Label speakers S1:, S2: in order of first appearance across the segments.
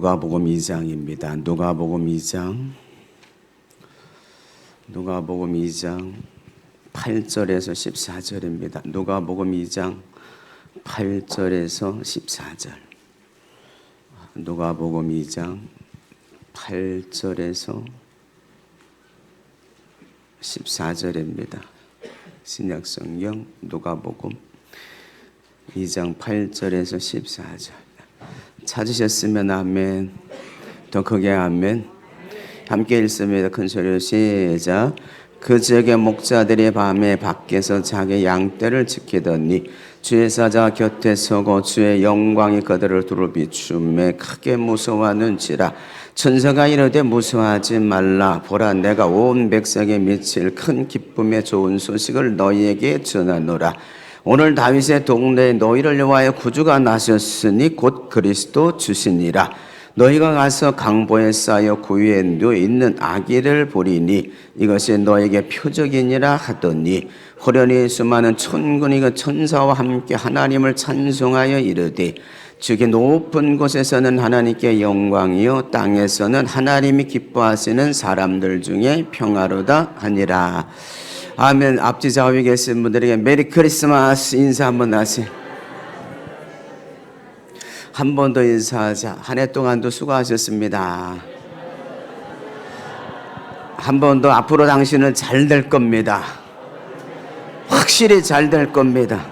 S1: 누가복음 2장입니다. 누가복음 2장 누가복음 2장 8절에서 14절입니다. 누가복음 2장 8절에서 14절. 누가복음 2장 8절에서 14절입니다. 신약성경 누가복음 2장 8절에서 14절. 찾으셨으면 아멘. 더 크게 아멘. 함께 읽습니다. 큰 소리로 시작. 그 지역의 목자들이 밤에 밖에서 자기 양떼를 지키더니 주의 사자 곁에 서고 주의 영광이 그들을 두루 비추매 크게 무서워하는지라 천사가 이르되 무서워하지 말라 보라 내가 온 백성에 미칠 큰 기쁨의 좋은 소식을 너희에게 전하노라 오늘 다윗의 동네에 너희를 위하여 구주가 나셨으니 곧 그리스도 주시니라. 너희가 가서 강보에 쌓여 구유에 있는 아기를 보리니 이것이 너에게 표적이니라 하더니 호련히 수많은 천군이 그 천사와 함께 하나님을 찬송하여 이르되 주의 높은 곳에서는 하나님께 영광이요 땅에서는 하나님이 기뻐하시는 사람들 중에 평화로다 하니라. 아멘. 앞뒤 좌우에 계신 분들에게 메리 크리스마스 인사 한번 하세요. 한 번 더 인사하자. 한 해 동안도 수고하셨습니다. 한 번 더 앞으로 당신은 잘 될 겁니다. 확실히 잘 될 겁니다.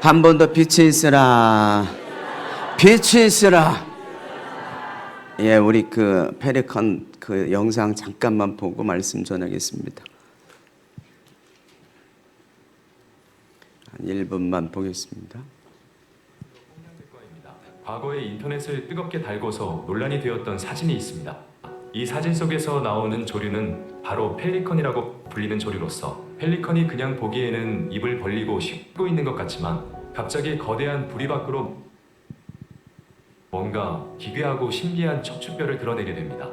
S1: 한 번 더 빛이 있으라. 빛이 있으라. 예, 우리 그 페리컨 그 영상 잠깐만 보고 말씀 전하겠습니다. 한 1분만 보겠습니다.
S2: 과거에 인터넷을 뜨겁게 달궈서 논란이 되었던 사진이 있습니다. 이 사진 속에서 나오는 조류는 바로 펠리컨이라고 불리는 조류로서 펠리컨이 그냥 보기에는 입을 벌리고 씻고 있는 것 같지만 갑자기 거대한 부리 밖으로 뭔가 기괴하고 신비한 척추뼈를 드러내게 됩니다.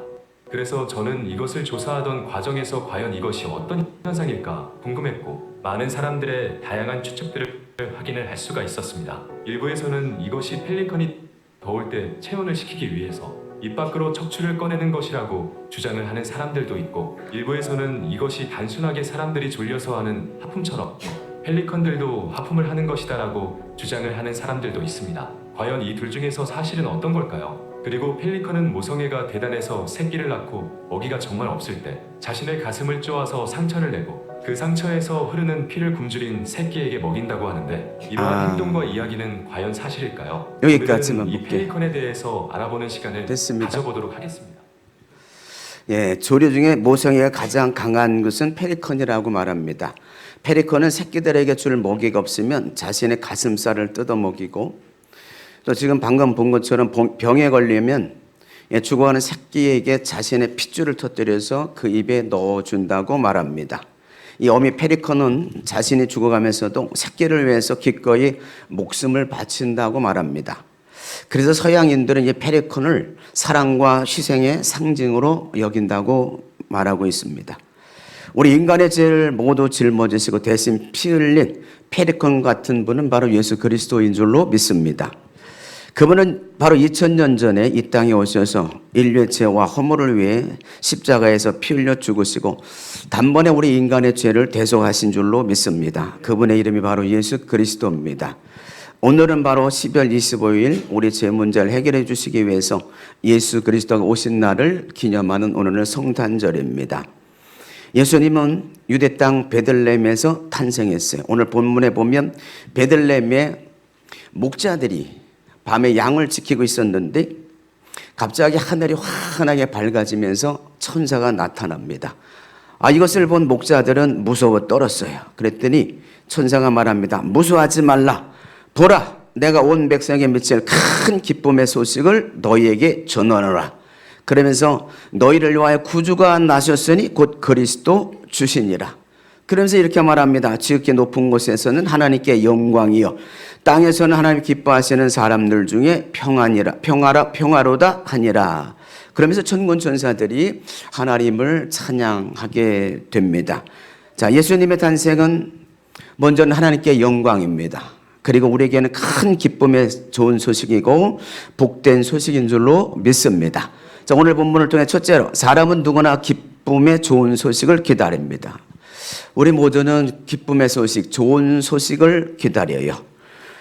S2: 그래서 저는 이것을 조사하던 과정에서 과연 이것이 어떤 현상일까 궁금했고 많은 사람들의 다양한 추측들을 확인을 할 수가 있었습니다. 일부에서는 이것이 펠리컨이 더울 때 체온을 식히기 위해서 입 밖으로 척추를 꺼내는 것이라고 주장을 하는 사람들도 있고 일부에서는 이것이 단순하게 사람들이 졸려서 하는 하품처럼 펠리컨들도 하품을 하는 것이다라고 주장을 하는 사람들도 있습니다. 과연 이 둘 중에서 사실은 어떤 걸까요? 그리고 펠리컨은 모성애가 대단해서 새끼를 낳고 먹이가 정말 없을 때 자신의 가슴을 쪼아서 상처를 내고 그 상처에서 흐르는 피를 굶주린 새끼에게 먹인다고 하는데 이러한
S1: 아.
S2: 행동과 이야기는 과연 사실일까요?
S1: 여기까지만
S2: 오늘은 이
S1: 볼게요.
S2: 펠리컨에 대해서 알아보는 시간을
S1: 됐습니다.
S2: 가져보도록 하겠습니다.
S1: 예, 조류 중에 모성애가 가장 강한 것은 페리컨이라고 말합니다. 페리컨은 새끼들에게 줄 먹이가 없으면 자신의 가슴살을 뜯어 먹이고 또 지금 방금 본 것처럼 봉- 병에 걸리면 예, 죽어가는 새끼에게 자신의 핏줄을 터뜨려서 그 입에 넣어준다고 말합니다. 이 어미 페리컨은 자신이 죽어가면서도 새끼를 위해서 기꺼이 목숨을 바친다고 말합니다. 그래서 서양인들은 이 페리콘을 사랑과 희생의 상징으로 여긴다고 말하고 있습니다. 우리 인간의 죄를 모두 짊어지시고 대신 피 흘린 페리콘 같은 분은 바로 예수 그리스도인 줄로 믿습니다. 그분은 바로 2000년 전에 이 땅에 오셔서 인류의 죄와 허물을 위해 십자가에서 피 흘려 죽으시고 단번에 우리 인간의 죄를 대속하신 줄로 믿습니다. 그분의 이름이 바로 예수 그리스도입니다. 오늘은 바로 12월 25일 우리 죄 문제를 해결해 주시기 위해서 예수 그리스도가 오신 날을 기념하는 오늘은 성탄절입니다. 예수님은 유대 땅 베들레헴에서 탄생했어요. 오늘 본문에 보면 베들레헴에 목자들이 밤에 양을 지키고 있었는데 갑자기 하늘이 환하게 밝아지면서 천사가 나타납니다. 아, 이것을 본 목자들은 무서워 떨었어요. 그랬더니 천사가 말합니다. 무서워하지 말라. 보라, 내가 온 백성에 미칠 큰 기쁨의 소식을 너희에게 전하노라. 그러면서 너희를 위하여 구주가 나셨으니 곧 그리스도 주시니라. 그러면서 이렇게 말합니다. 지극히 높은 곳에서는 하나님께 영광이요. 땅에서는 하나님 기뻐하시는 사람들 중에 평안이라, 평화라, 평화로다 하니라. 그러면서 천군 천사들이 하나님을 찬양하게 됩니다. 자, 예수님의 탄생은 먼저는 하나님께 영광입니다. 그리고 우리에게는 큰 기쁨의 좋은 소식이고 복된 소식인 줄로 믿습니다. 자, 오늘 본문을 통해 첫째로 사람은 누구나 기쁨의 좋은 소식을 기다립니다. 우리 모두는 기쁨의 소식, 좋은 소식을 기다려요.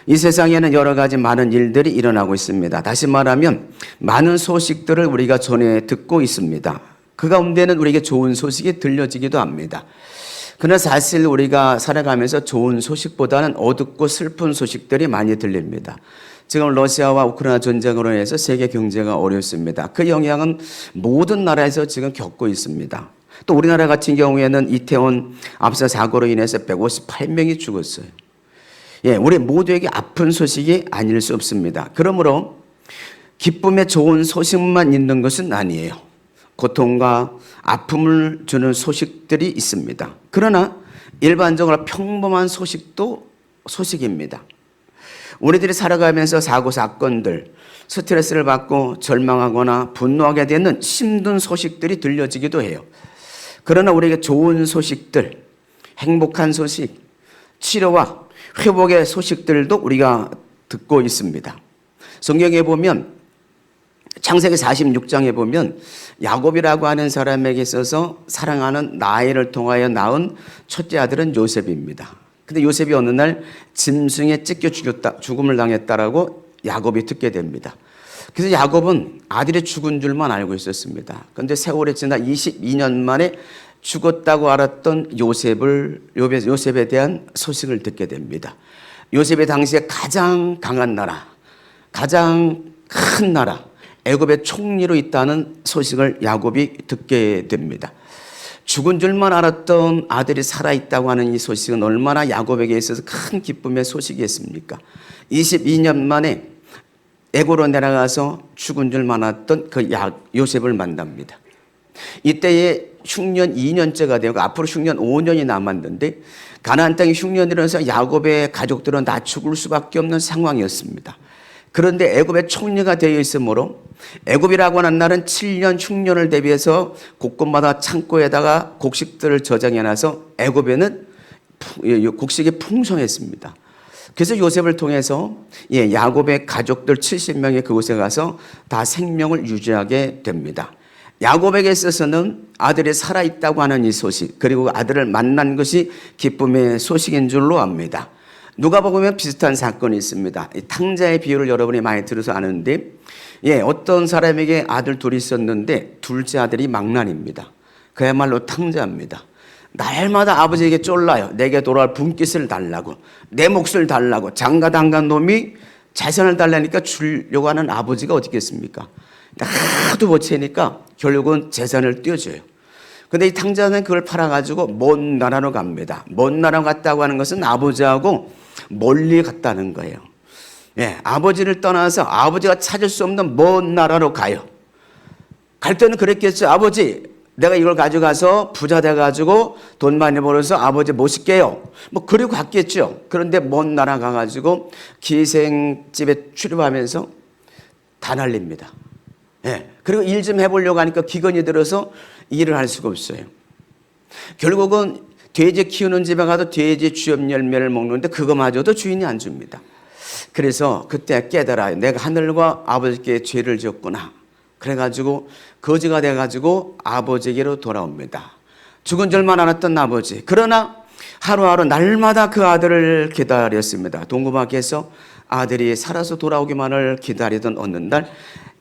S1: 이 세상에는 여러 가지 많은 일들이 일어나고 있습니다. 다시 말하면 많은 소식들을 우리가 전해 듣고 있습니다. 그 가운데는 우리에게 좋은 소식이 들려지기도 합니다. 그러나 사실 우리가 살아가면서 좋은 소식보다는 어둡고 슬픈 소식들이 많이 들립니다. 지금 러시아와 우크라이나 전쟁으로 인해서 세계 경제가 어렵습니다. 그 영향은 모든 나라에서 지금 겪고 있습니다. 또 우리나라 같은 경우에는 이태원 압사 사고로 인해서 158명이 죽었어요. 예, 우리 모두에게 아픈 소식이 아닐 수 없습니다. 그러므로 기쁨의 좋은 소식만 있는 것은 아니에요. 고통과 아픔을 주는 소식들이 있습니다. 그러나 일반적으로 평범한 소식도 소식입니다. 우리들이 살아가면서 사고 사건들, 스트레스를 받고 절망하거나 분노하게 되는 힘든 소식들이 들려지기도 해요. 그러나 우리에게 좋은 소식들, 행복한 소식, 치료와 회복의 소식들도 우리가 듣고 있습니다. 성경에 보면 창세기 46장에 보면 야곱이라고 하는 사람에게 있어서 사랑하는 나이를 통하여 낳은 첫째 아들은 요셉입니다. 근데 요셉이 어느 날 짐승에 찢겨 죽였다, 죽음을 당했다라고 야곱이 듣게 됩니다. 그래서 야곱은 아들이 죽은 줄만 알고 있었습니다. 그런데 세월이 지나 22년 만에 죽었다고 알았던 요셉을 요셉- 요셉에 대한 소식을 듣게 됩니다. 요셉이 당시에 가장 강한 나라, 가장 큰 나라 애굽의 총리로 있다는 소식을 야곱이 듣게 됩니다. 죽은 줄만 알았던 아들이 살아 있다고 하는 이 소식은 얼마나 야곱에게 있어서 큰 기쁨의 소식이었습니까? 22년 만에 애고로 내려가서 죽은 줄 알았던 그 야, 요셉을 만납니다. 이때에 흉년 2년째가 되고 앞으로 흉년 5년이 남았는데 가나안 땅이 흉년이라서 야곱의 가족들은 다 죽을 수밖에 없는 상황이었습니다. 그런데 애굽의 총리가 되어 있으므로 애굽이라고 하는 날은 7년 흉년을 대비해서 곳곳마다 창고에다가 곡식들을 저장해 놔서 애굽에는 곡식이 풍성했습니다. 그래서 요셉을 통해서 예, 야곱의 가족들 70명이 그곳에 가서 다 생명을 유지하게 됩니다. 야곱에게 있어서는 아들이 살아있다고 하는 이 소식, 그리고 아들을 만난 것이 기쁨의 소식인 줄로 압니다. 누가 보면 비슷한 사건이 있습니다. 이 탕자의 비유를 여러분이 많이 들어서 아는데, 예, 어떤 사람에게 아들 둘이 있었는데, 둘째 아들이 망난입니다. 그야말로 탕자입니다. 날마다 아버지에게 쫄라요. 내게 돌아올 분깃을 달라고, 내 몫을 달라고, 장가당간 놈이 재산을 달라니까 주려고 하는 아버지가 어떻겠습니까? 하도 못 채니까 결국은 재산을 떼어줘요. 근데 이 탕자는 그걸 팔아가지고 먼 나라로 갑니다. 먼 나라 갔다고 하는 것은 아버지하고 멀리 갔다는 거예요. 예, 아버지를 떠나서 아버지가 찾을 수 없는 먼 나라로 가요. 갈 때는 그랬겠죠. 아버지, 내가 이걸 가져가서 부자 돼가지고 돈 많이 벌어서 아버지 모실게요. 뭐, 그리고 갔겠죠. 그런데 먼 나라 가가지고 기생집에 출입하면서 다 날립니다. 예. 그리고 일 좀 해보려고 하니까 기근이 들어서 일을 할 수가 없어요. 결국은 돼지 키우는 집에 가도 돼지 쥐업 열매를 먹는데 그거마저도 주인이 안 줍니다. 그래서 그때 깨달아요. 내가 하늘과 아버지께 죄를 지었구나. 그래가지고 거지가 돼가지고 아버지에게로 돌아옵니다. 죽은 줄만 알았던 아버지. 그러나 하루하루 날마다 그 아들을 기다렸습니다. 동구밖에서 아들이 살아서 돌아오기만을 기다리던 어느 날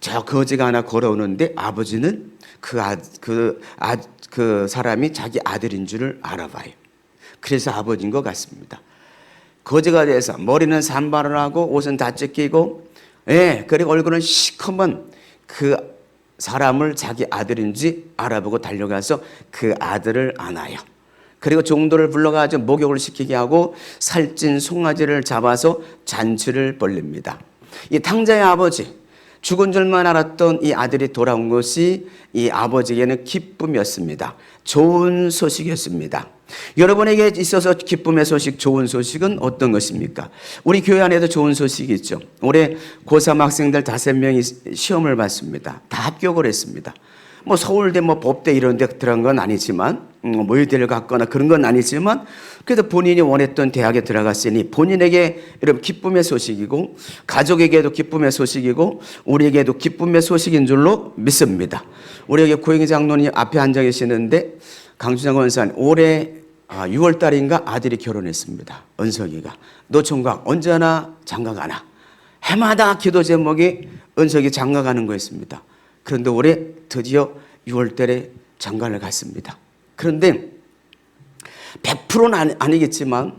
S1: 저 거지가 하나 걸어오는데 아버지는 그, 아, 그, 아, 그 사람이 자기 아들인 줄을 알아봐요. 그래서 아버지인 것 같습니다. 거지가 돼서 머리는 산발을 하고 옷은 다 찢기고 예, 그리고 얼굴은 시커먼 그 사람을 자기 아들인지 알아보고 달려가서 그 아들을 안아요. 그리고 종도를 불러가지고 목욕을 시키게 하고 살찐 송아지를 잡아서 잔치를 벌립니다. 이 탕자의 아버지, 죽은 줄만 알았던 이 아들이 돌아온 것이 이 아버지에게는 기쁨이었습니다. 좋은 소식이었습니다. 여러분에게 있어서 기쁨의 소식, 좋은 소식은 어떤 것입니까? 우리 교회 안에도 좋은 소식이 있죠. 올해 고3 학생들 다섯 명이 시험을 봤습니다. 다 합격을 했습니다. 뭐 서울대 뭐 법대 이런 데 들어간 건 아니지만 음, 뭐 의대를 갔거나 그런 건 아니지만 그래도 본인이 원했던 대학에 들어갔으니 본인에게 이런 기쁨의 소식이고 가족에게도 기쁨의 소식이고 우리에게도 기쁨의 소식인 줄로 믿습니다. 우리에게 고영희 장로님 앞에 앉아 계시는데 강준장 원사님 올해 아, 6월 달인가 아들이 결혼했습니다. 은석이가 노총각 언제나 장가 가나 해마다 기도 제목이 은석이 장가 가는 거였습니다. 그런데 올해 드디어 6월 달에 장가를 갔습니다. 그런데 100%는 아니, 아니겠지만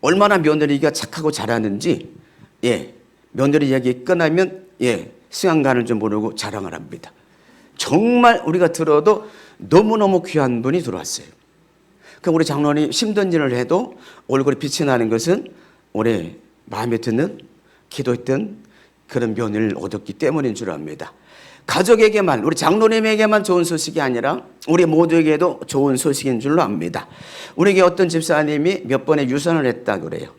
S1: 얼마나 며느리가 착하고 잘하는지 예 며느리 이야기 끝나면 예 수양 가는 줄 모르고 자랑을 합니다. 정말 우리가 들어도 너무너무 귀한 분이 들어왔어요. 그 우리 장로님 일을 해도 얼굴에 빛이 나는 것은 올해 마음에 드는 기도했던 그런 면을 얻었기 때문인 줄 압니다. 가족에게만 우리 장로님에게만 좋은 소식이 아니라 우리 모두에게도 좋은 소식인 줄로 압니다. 우리에게 어떤 집사님이 몇 번의 유선을 했다 그래요.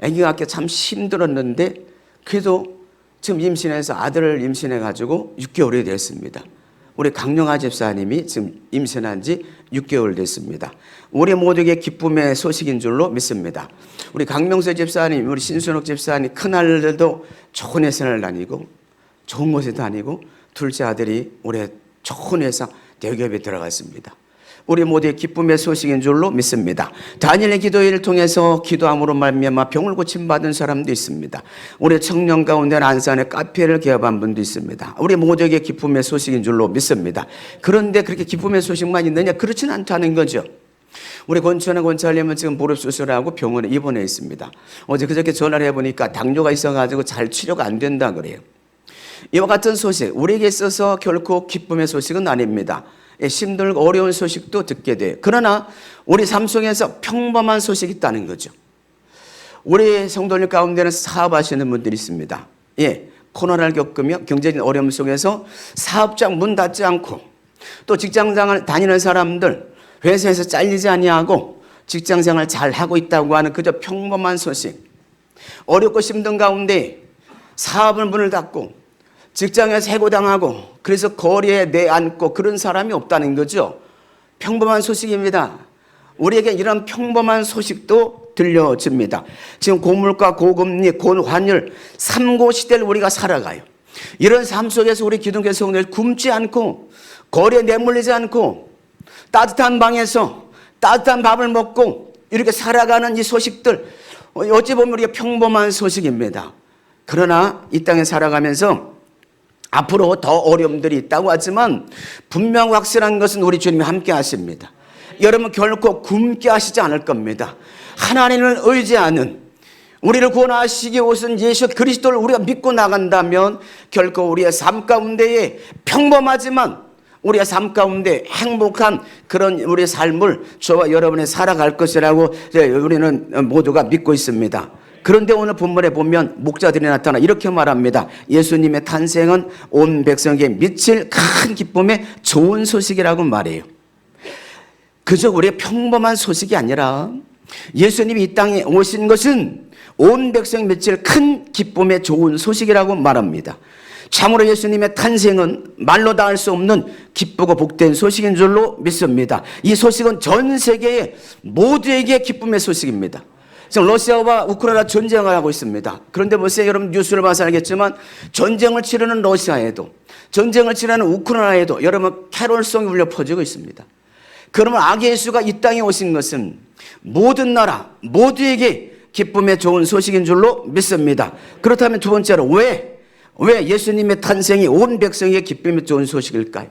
S1: 아기가 갖기 참 힘들었는데 그래도 지금 임신해서 아들을 임신해 가지고 6개월이 됐습니다. 우리 강영아 집사님이 지금 임신한 지 6개월 됐습니다. 우리 모두에게 기쁨의 소식인 줄로 믿습니다. 우리 강명수 집사님, 우리 신순옥 집사님 큰아들도 좋은 회사를 다니고 좋은 곳에 다니고 둘째 아들이 올해 좋은 회사 대기업에 들어갔습니다. 우리 모두의 기쁨의 소식인 줄로 믿습니다. 다니엘의 기도회를 통해서 기도함으로 말미암아 병을 고침 받은 사람도 있습니다. 우리 청년 가운데 안산에 카페를 개업한 분도 있습니다. 우리 모두에게 기쁨의 소식인 줄로 믿습니다. 그런데 그렇게 기쁨의 소식만 있느냐? 그렇진 않다는 거죠. 우리 권천의 권찰님은 지금 무릎 수술하고 병원에 입원해 있습니다. 어제 그저께 전화를 해보니까 당뇨가 있어가지고 잘 치료가 안 된다 그래요. 이와 같은 소식, 우리에게 있어서 결코 기쁨의 소식은 아닙니다. 예, 힘들고 어려운 소식도 듣게 돼요. 그러나 우리 삶 속에서 평범한 소식이 있다는 거죠. 우리 성도님 가운데는 사업하시는 분들이 있습니다. 예, 코로나를 겪으며 경제적인 어려움 속에서 사업장 문 닫지 않고 또 직장생활 다니는 사람들 회사에서 잘리지 아니하고 직장 생활 잘 하고 있다고 하는 그저 평범한 소식. 어렵고 힘든 가운데 사업을 문을 닫고 직장에서 해고당하고 그래서 거리에 내앉고 그런 사람이 없다는 거죠. 평범한 소식입니다. 우리에게 이런 평범한 소식도 들려집니다. 지금 고물가, 고금리, 고환율, 삼고 시대를 우리가 살아가요. 이런 삶 속에서 우리 기독교 성도들 굶지 않고 거리에 내몰리지 않고 따뜻한 방에서 따뜻한 밥을 먹고 이렇게 살아가는 이 소식들 어찌 보면 우리가 평범한 소식입니다. 그러나 이 땅에 살아가면서 앞으로 더 어려움들이 있다고 하지만 분명 확실한 것은 우리 주님이 함께 하십니다. 여러분 결코 굶게 하시지 않을 겁니다. 하나님을 의지하는 우리를 구원하시기 오신 예수 그리스도를 우리가 믿고 나간다면 결코 우리의 삶 가운데에 평범하지만 우리의 삶 가운데 행복한 그런 우리의 삶을 저와 여러분이 살아갈 것이라고 우리는 모두가 믿고 있습니다. 그런데 오늘 본문에 보면 목자들이 나타나 이렇게 말합니다. 예수님의 탄생은 온 백성에게 미칠 큰 기쁨의 좋은 소식이라고 말해요. 그저 우리의 평범한 소식이 아니라 예수님이 이 땅에 오신 것은 온 백성이 미칠 큰 기쁨의 좋은 소식이라고 말합니다. 참으로 예수님의 탄생은 말로 다 할 수 없는 기쁘고 복된 소식인 줄로 믿습니다. 이 소식은 전 세계의 모두에게 기쁨의 소식입니다. 지금 러시아와 우크라이나 전쟁을 하고 있습니다. 그런데 보세요. 여러분 뉴스를 봐서 알겠지만 전쟁을 치르는 러시아에도 전쟁을 치르는 우크라이나에도 여러분 캐롤송이 울려 퍼지고 있습니다. 그러면 악의 예수가 이 땅에 오신 것은 모든 나라 모두에게 기쁨의 좋은 소식인 줄로 믿습니다. 그렇다면 두 번째로 왜 왜 예수님의 탄생이 온 백성에게 기쁨의 좋은 소식일까요?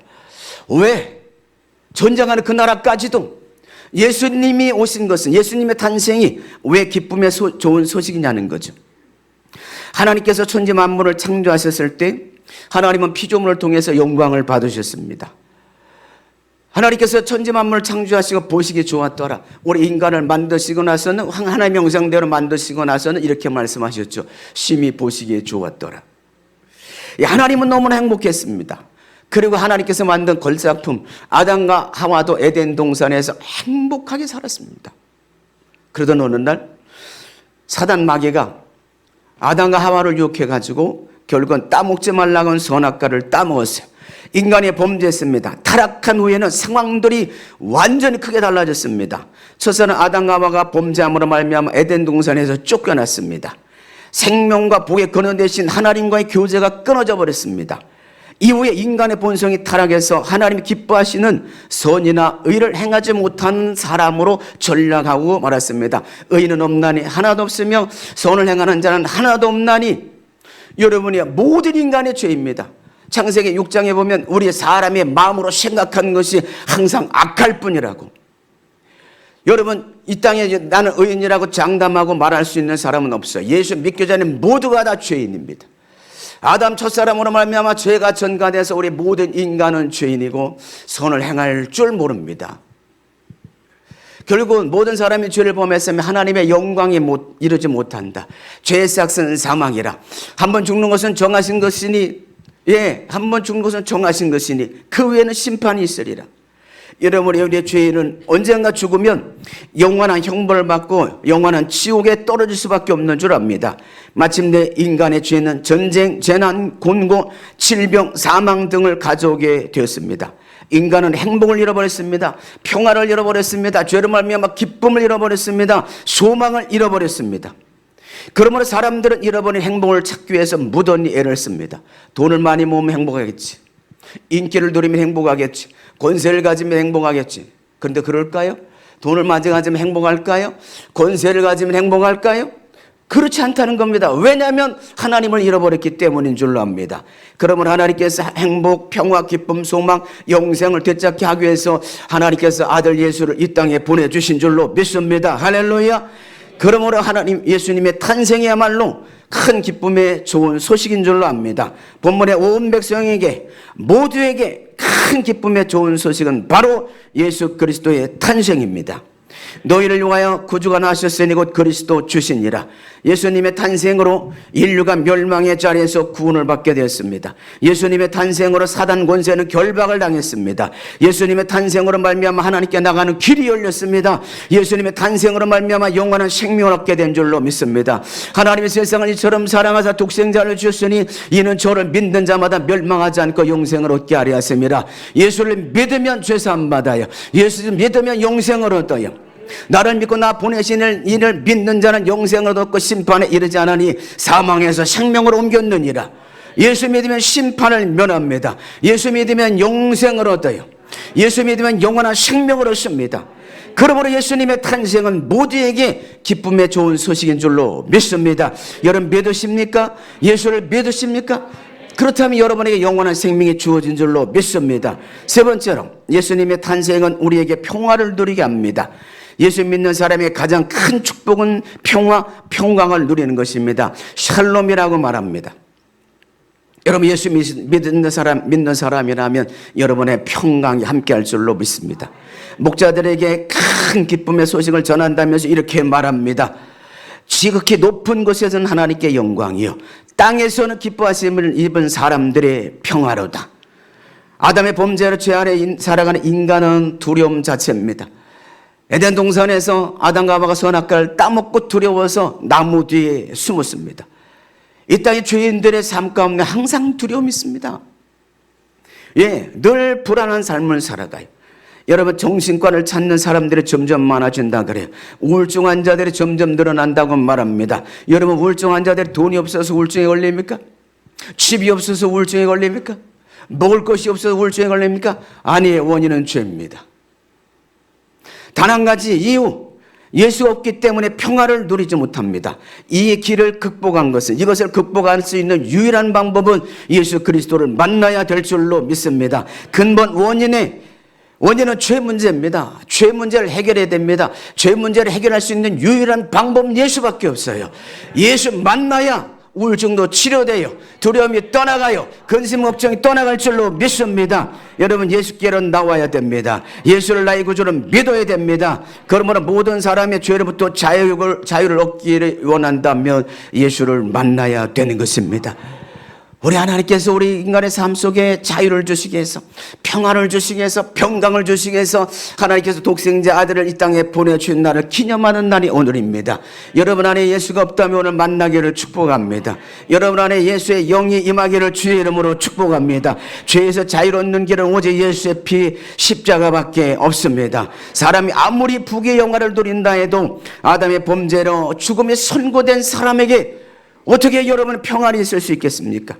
S1: 왜 전쟁하는 그 나라까지도 예수님이 오신 것은 예수님의 탄생이 왜 기쁨의 소, 좋은 소식이냐는 거죠. 하나님께서 천지 만물을 창조하셨을 때 하나님은 피조물을 통해서 영광을 받으셨습니다. 하나님께서 천지 만물을 창조하시고 보시기 좋았더라. 우리 인간을 만드시고 나서는 하나님의 형상대로 만드시고 나서는 이렇게 말씀하셨죠. 심히 보시기에 좋았더라. 하나님은 너무나 행복했습니다. 그리고 하나님께서 만든 걸작품 아담과 하와도 에덴 동산에서 행복하게 살았습니다. 그러던 어느 날 사단 마귀가 아담과 하와를 유혹해 가지고 결국은 따먹지 말라고 한 선악과를 따먹었어요. 인간이 범죄했습니다. 타락한 후에는 상황들이 완전히 크게 달라졌습니다. 첫사는 아담과 하와가 범죄함으로 말미암아 에덴 동산에서 쫓겨났습니다. 생명과 복의 근원 대신 하나님과의 교제가 끊어져 버렸습니다. 이후에 인간의 본성이 타락해서 하나님이 기뻐하시는 선이나 의를 행하지 못한 사람으로 전락하고 말았습니다. 의는 없나니 하나도 없으며 선을 행하는 자는 하나도 없나니 여러분이 모든 인간의 죄입니다. 창세기 6장에 보면 우리 사람의 마음으로 생각한 것이 항상 악할 뿐이라고. 여러분 이 땅에 나는 의인이라고 장담하고 말할 수 있는 사람은 없어요. 예수 믿기 전에 모두가 다 죄인입니다. 아담 첫사람으로 말미암아 죄가 전가돼서 우리 모든 인간은 죄인이고 선을 행할 줄 모릅니다. 결국은 모든 사람이 죄를 범했으면 하나님의 영광에 못 이르지 못한다. 죄의 싹은 사망이라. 한 번 죽는 것은 정하신 것이니 예, 한 번 죽는 것은 정하신 것이니 그 후에는 심판이 있으리라. 여러분의 우리의 죄인은 언젠가 죽으면 영원한 형벌을 받고 영원한 지옥에 떨어질 수밖에 없는 줄 압니다. 마침내 인간의 죄는 전쟁, 재난, 곤고, 질병, 사망 등을 가져오게 되었습니다. 인간은 행복을 잃어버렸습니다. 평화를 잃어버렸습니다. 죄를 말미암아 기쁨을 잃어버렸습니다. 소망을 잃어버렸습니다. 그러므로 사람들은 잃어버린 행복을 찾기 위해서 무던히 애를 씁니다. 돈을 많이 모으면 행복하겠지. 인기를 누리면 행복하겠지. 권세를 가지면 행복하겠지. 그런데 그럴까요? 돈을 많이 가지면 행복할까요? 권세를 가지면 행복할까요? 그렇지 않다는 겁니다. 왜냐하면 하나님을 잃어버렸기 때문인 줄로 압니다. 그러면 하나님께서 행복, 평화, 기쁨, 소망, 영생을 되찾게 하기 위해서 하나님께서 아들 예수를 이 땅에 보내주신 줄로 믿습니다. 할렐루야. 그러므로 하나님 예수님의 탄생이야말로 큰 기쁨의 좋은 소식인 줄로 압니다. 본문의 온 백성에게 모두에게 큰 기쁨의 좋은 소식은 바로 예수 그리스도의 탄생입니다. 너희를 위하여 구주가 나셨으니 곧 그리스도 주시니라. 예수님의 탄생으로 인류가 멸망의 자리에서 구원을 받게 되었습니다. 예수님의 탄생으로 사단 권세는 결박을 당했습니다. 예수님의 탄생으로 말미암아 하나님께 나가는 길이 열렸습니다. 예수님의 탄생으로 말미암아 영원한 생명을 얻게 된 줄로 믿습니다. 하나님의 세상을 이처럼 사랑하사 독생자를 주셨으니 이는 저를 믿는 자마다 멸망하지 않고 영생을 얻게 하려 하심이라. 예수를 믿으면 죄 사함 받아요. 예수를 믿으면 영생을 얻어요. 나를 믿고 나 보내신 이를 믿는 자는 영생을 얻고 심판에 이르지 않으니 사망에서 생명으로 옮겼느니라. 예수 믿으면 심판을 면합니다. 예수 믿으면 영생을 얻어요. 예수 믿으면 영원한 생명을 얻습니다. 그러므로 예수님의 탄생은 모두에게 기쁨의 좋은 소식인 줄로 믿습니다. 여러분 믿으십니까? 예수를 믿으십니까? 그렇다면 여러분에게 영원한 생명이 주어진 줄로 믿습니다. 세 번째로 예수님의 탄생은 우리에게 평화를 누리게 합니다. 예수 믿는 사람의 가장 큰 축복은 평화, 평강을 누리는 것입니다. 샬롬이라고 말합니다. 여러분 예수 믿는 사람 믿는 사람이라면 여러분의 평강이 함께할 줄로 믿습니다. 목자들에게 큰 기쁨의 소식을 전한다면서 이렇게 말합니다. 지극히 높은 곳에서는 하나님께 영광이요 땅에서는 기뻐하심을 입은 사람들의 평화로다. 아담의 범죄로 죄 아래 살아가는 인간은 두려움 자체입니다. 에덴 동산에서 아담과 하와가 선악과를 따먹고 두려워서 나무 뒤에 숨었습니다. 이 땅의 죄인들의 삶 가운데 항상 두려움이 있습니다. 예, 늘 불안한 삶을 살아가요. 여러분 정신과를 찾는 사람들이 점점 많아진다 그래요. 우울증 환자들이 점점 늘어난다고 말합니다. 여러분 우울증 환자들이 돈이 없어서 우울증에 걸립니까? 집이 없어서 우울증에 걸립니까? 먹을 것이 없어서 우울증에 걸립니까? 아니에요. 원인은 죄입니다. 단 한 가지 이유 예수 없기 때문에 평화를 누리지 못합니다. 이 길을 극복한 것은 이것을 극복할 수 있는 유일한 방법은 예수 그리스도를 만나야 될 줄로 믿습니다. 근본 원인의 원인은 죄 문제입니다. 죄 문제를 해결해야 됩니다. 죄 문제를 해결할 수 있는 유일한 방법은 예수밖에 없어요. 예수 만나야 우울증도 치료돼요. 두려움이 떠나가요. 근심 걱정이 떠나갈 줄로 믿습니다. 여러분 예수께로 나와야 됩니다. 예수를 나의 구주로 믿어야 됩니다. 그러므로 모든 사람의 죄로부터 자유를, 자유를 얻기를 원한다면 예수를 만나야 되는 것입니다. 우리 하나님께서 우리 인간의 삶 속에 자유를 주시기 위해서 평안을 주시기 위해서 평강을 주시기 위해서 하나님께서 독생자 아들을 이 땅에 보내주신 날을 기념하는 날이 오늘입니다. 여러분 안에 예수가 없다면 오늘 만나기를 축복합니다. 여러분 안에 예수의 영이 임하기를 주의 이름으로 축복합니다. 죄에서 자유로운 길은 오직 예수의 피 십자가밖에 없습니다. 사람이 아무리 부귀의 영화를 누린다 해도 아담의 범죄로 죽음에 선고된 사람에게 어떻게 여러분 평안이 있을 수 있겠습니까?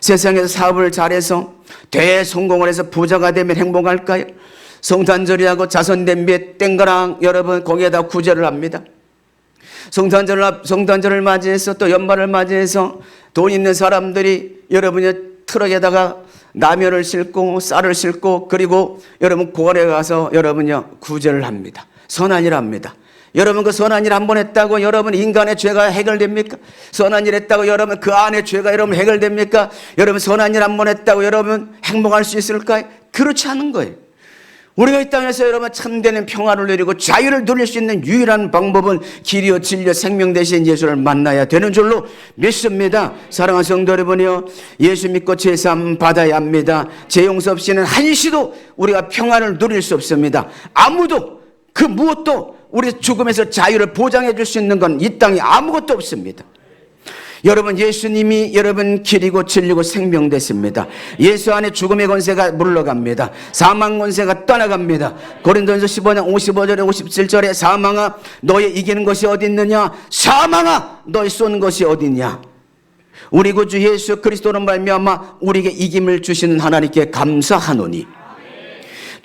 S1: 세상에서 사업을 잘해서 대성공을 해서 부자가 되면 행복할까요? 성탄절이하고 자선냄비에 땡가랑 여러분 거기에다 구제를 합니다. 성탄절을, 앞- 성탄절을 맞이해서 또 연말을 맞이해서 돈 있는 사람들이 여러분의 트럭에다가 라면을 싣고 쌀을 싣고 그리고 여러분 고을에 가서 여러분요 구제를 합니다. 선한 일 합니다. 여러분 그 선한 일 한 번 했다고 여러분 인간의 죄가 해결됩니까? 선한 일 했다고 여러분 그 안에 죄가 여러분 해결됩니까? 여러분 선한 일 한 번 했다고 여러분 행복할 수 있을까요? 그렇지 않은 거예요. 우리가 이 땅에서 여러분 참되는 평화를 누리고 자유를 누릴 수 있는 유일한 방법은 길이요 진리요 생명 대신 예수를 만나야 되는 줄로 믿습니다. 사랑하는 성도 여러분이요. 예수 믿고 제삼 받아야 합니다. 제 용서 없이는 한시도 우리가 평안을 누릴 수 없습니다. 아무도 그 무엇도 우리 죽음에서 자유를 보장해 줄 수 있는 건 이 땅에 아무것도 없습니다. 여러분 예수님이 여러분 길이고 진리고 생명 되십니다. 예수 안에 죽음의 권세가 물러갑니다. 사망 권세가 떠나갑니다. 고린도전서 15장 55절에 57절에 사망아 너의 이기는 것이 어디 있느냐? 사망아 너의 쏘는 것이 어디 있냐? 우리 구주 예수 그리스도로 말미암아 우리에게 이김을 주시는 하나님께 감사하노니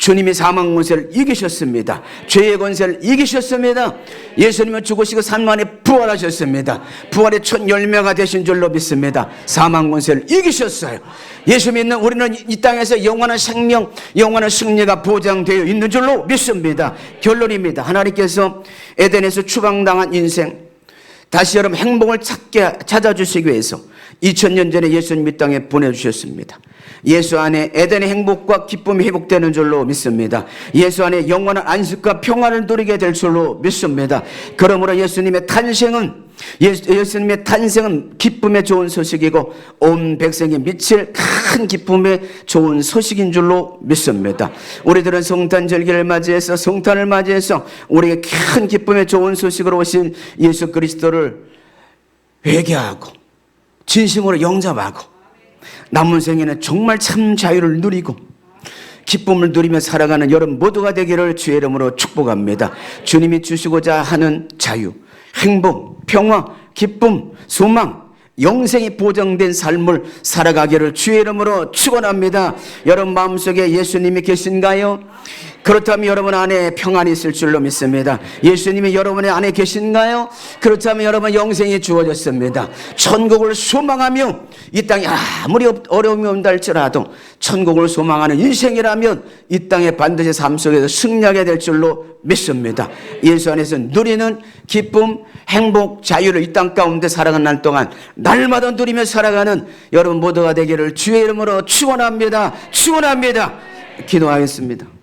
S1: 주님이 사망 권세를 이기셨습니다. 죄의 권세를 이기셨습니다. 예수님은 죽으시고 산만에 부활하셨습니다. 부활의 첫 열매가 되신 줄로 믿습니다. 사망 권세를 이기셨어요. 예수 믿는 우리는 이 땅에서 영원한 생명, 영원한 승리가 보장되어 있는 줄로 믿습니다. 결론입니다. 하나님께서 에덴에서 추방당한 인생, 다시 여러분 행복을 찾게 찾아주시기 위해서 2000년 전에 예수님 이 땅에 보내주셨습니다. 예수 안에 에덴의 행복과 기쁨이 회복되는 줄로 믿습니다. 예수 안에 영원한 안식과 평안을 누리게 될 줄로 믿습니다. 그러므로 예수님의 탄생은 예수, 예수 님의 탄생은 기쁨의 좋은 소식이고 온 백성이 미칠 큰 기쁨의 좋은 소식인 줄로 믿습니다. 우리들은 성탄 절기를 맞이해서 성탄을 맞이해서 우리에게 큰 기쁨의 좋은 소식으로 오신 예수 그리스도를 회개하고 진심으로 영접하고 남은 생에는 정말 참 자유를 누리고 기쁨을 누리며 살아가는 여러분 모두가 되기를 주의 이름으로 축복합니다. 주님이 주시고자 하는 자유, 행복, 평화, 기쁨, 소망, 영생이 보장된 삶을 살아가기를 주의 이름으로 축원합니다. 여러분 마음속에 예수님이 계신가요? 그렇다면 여러분 안에 평안이 있을 줄로 믿습니다. 예수님이 여러분의 안에 계신가요? 그렇다면 여러분 영생이 주어졌습니다. 천국을 소망하며 이 땅에 아무리 어려움이 온다 할지라도 천국을 소망하는 인생이라면 이 땅에 반드시 삶 속에서 승리하게 될 줄로 믿습니다. 예수 안에서 누리는 기쁨, 행복, 자유를 이 땅 가운데 살아가는 날 동안 날마다 누리며 살아가는 여러분 모두가 되기를 주의 이름으로 축원합니다. 축원합니다. 기도하겠습니다.